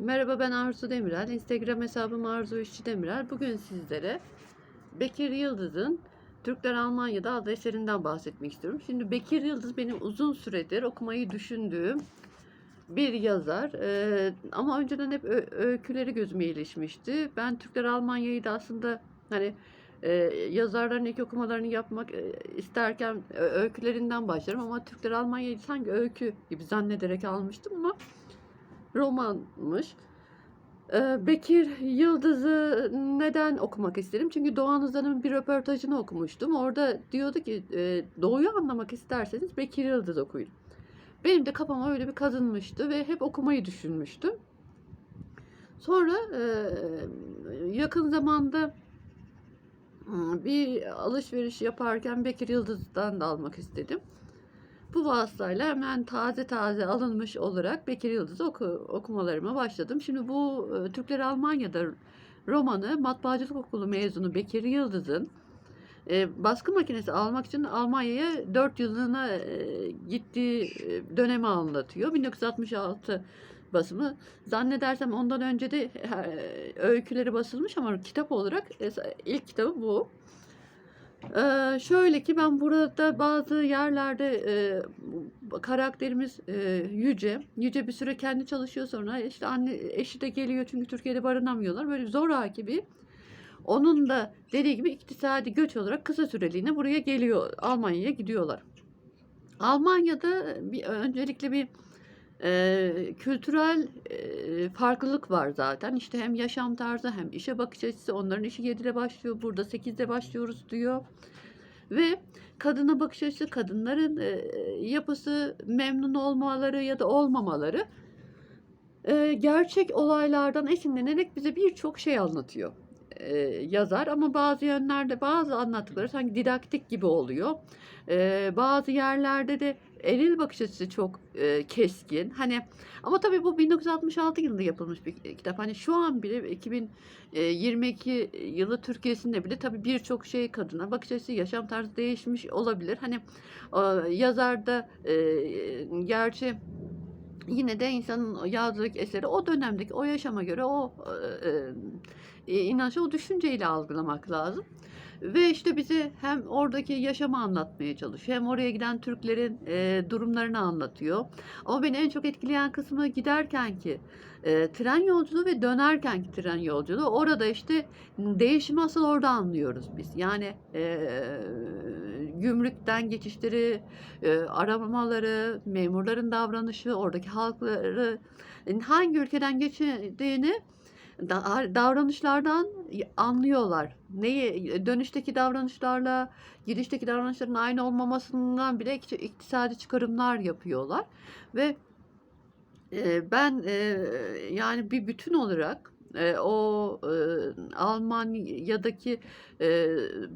Merhaba ben Arzu Demirel. Instagram hesabım Arzu İşçi Demirel. Bugün sizlere Bekir Yıldız'ın Türkler Almanya'da adlı eserinden bahsetmek istiyorum. Şimdi Bekir Yıldız benim uzun süredir okumayı düşündüğüm bir yazar. Ee, ama önceden hep öyküleri gözüme ilişmişti. Ben Türkler Almanya'yı da aslında hani e, yazarların ilk okumalarını yapmak e, isterken ö- öykülerinden başlarım ama Türkler Almanya'yı sanki öykü gibi zannederek almıştım ama romanmış. Ee, Bekir Yıldız'ı neden okumak istedim? Çünkü Doğan Uzan'ın bir röportajını okumuştum. Orada diyordu ki e, Doğu'yu anlamak isterseniz Bekir Yıldız okuyun. Benim de kafama öyle bir kazınmıştı ve hep okumayı düşünmüştüm. Sonra e, yakın zamanda hmm, bir alışveriş yaparken Bekir Yıldız'dan da almak istedim. Bu vasıtayla hemen taze taze alınmış olarak Bekir Yıldız'ı oku, okumalarıma başladım. Şimdi bu e, Türkler Almanya'da romanı Matbaacılık Okulu mezunu Bekir Yıldız'ın e, baskı makinesi almak için Almanya'ya 4 yılına e, gittiği e, dönemi anlatıyor. 1966 basımı. Zannedersem ondan önce de e, öyküleri basılmış ama kitap olarak e, ilk kitabı bu. Ee, şöyle ki ben burada bazı yerlerde e, karakterimiz e, Yüce. Yüce bir süre kendi çalışıyor sonra işte anne eşi de geliyor çünkü Türkiye'de barınamıyorlar. Böyle zoraki bir onun da dediği gibi iktisadi göç olarak kısa süreliğine buraya geliyor. Almanya'ya gidiyorlar. Almanya'da bir öncelikle bir e, kültürel e, farklılık var zaten. İşte hem yaşam tarzı hem işe bakış açısı. Onların işi 7'de başlıyor. Burada 8'de başlıyoruz diyor. Ve kadına bakış açısı, kadınların e, yapısı, memnun olmaları ya da olmamaları e, gerçek olaylardan esinlenerek bize birçok şey anlatıyor e, yazar ama bazı yönlerde bazı anlattıkları sanki didaktik gibi oluyor. E, bazı yerlerde de eril bakış açısı çok e, keskin. Hani ama tabii bu 1966 yılında yapılmış bir kitap. Hani şu an bile 2022 yılı Türkiye'sinde bile tabii birçok şey kadına bakış açısı, yaşam tarzı değişmiş olabilir. Hani e, yazar da e, gerçi yine de insanın yazdığı eseri o dönemdeki o yaşama göre o e, e, o düşünceyle algılamak lazım. Ve işte bize hem oradaki yaşamı anlatmaya çalışıyor hem oraya giden Türklerin e, durumlarını anlatıyor. Ama beni en çok etkileyen kısmı giderken ki e, tren yolculuğu ve dönerken ki tren yolculuğu orada işte değişimi asıl orada anlıyoruz biz. Yani e, gümrükten geçişleri, e, aramaları, memurların davranışı, oradaki halkları hangi ülkeden geçtiğini davranışlardan anlıyorlar. Neyi dönüşteki davranışlarla girişteki davranışların aynı olmamasından bile ikti- iktisadi çıkarımlar yapıyorlar ve e, ben e, yani bir bütün olarak o Almanya'daki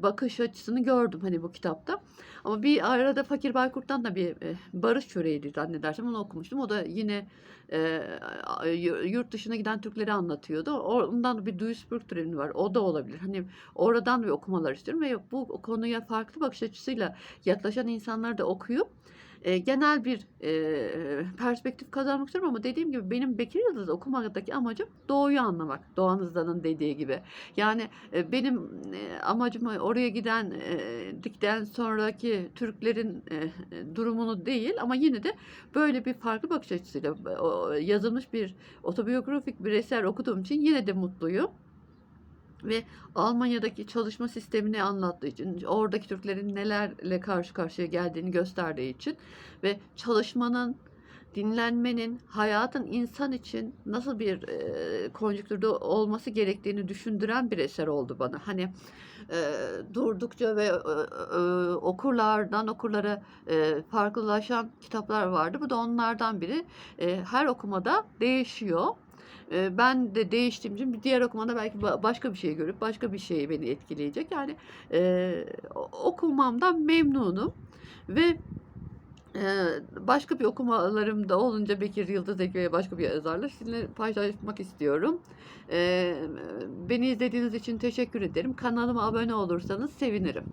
bakış açısını gördüm hani bu kitapta. Ama bir arada Fakir Baykurt'tan da bir e, Barış Çöreği'ydi zannedersem onu okumuştum. O da yine yurt dışına giden Türkleri anlatıyordu. Ondan bir Duisburg treni var. O da olabilir. Hani oradan bir okumalar istiyorum ve bu konuya farklı bakış açısıyla yaklaşan insanları da okuyup e, genel bir e, perspektif kazanmak istiyorum ama dediğim gibi benim Bekir Yıldız okumadaki amacım doğuyu anlamak. Doğan Hızlı'nın dediği gibi. Yani e, benim e, amacım oraya giden e, dikten sonraki Türklerin e, durumunu değil ama yine de böyle bir farklı bakış açısıyla o, yazılmış bir otobiyografik bir eser okuduğum için yine de mutluyum ve Almanya'daki çalışma sistemini anlattığı için, oradaki Türklerin nelerle karşı karşıya geldiğini gösterdiği için ve çalışmanın, dinlenmenin, hayatın insan için nasıl bir e, konjüktürde olması gerektiğini düşündüren bir eser oldu bana. Hani e, durdukça ve e, e, okurlardan okurlara e, farklılaşan kitaplar vardı. Bu da onlardan biri. E, her okumada değişiyor. Ben de değiştiğim bir diğer okumada belki ba başka bir şey görüp başka bir şey beni etkileyecek. Yani, o okumamdan memnunum ve, başka bir okumalarım da olunca Bekir Yıldız ve başka bir yazarla sizinle paylaşmak istiyorum. Beni izlediğiniz için teşekkür ederim. Kanalıma abone olursanız sevinirim.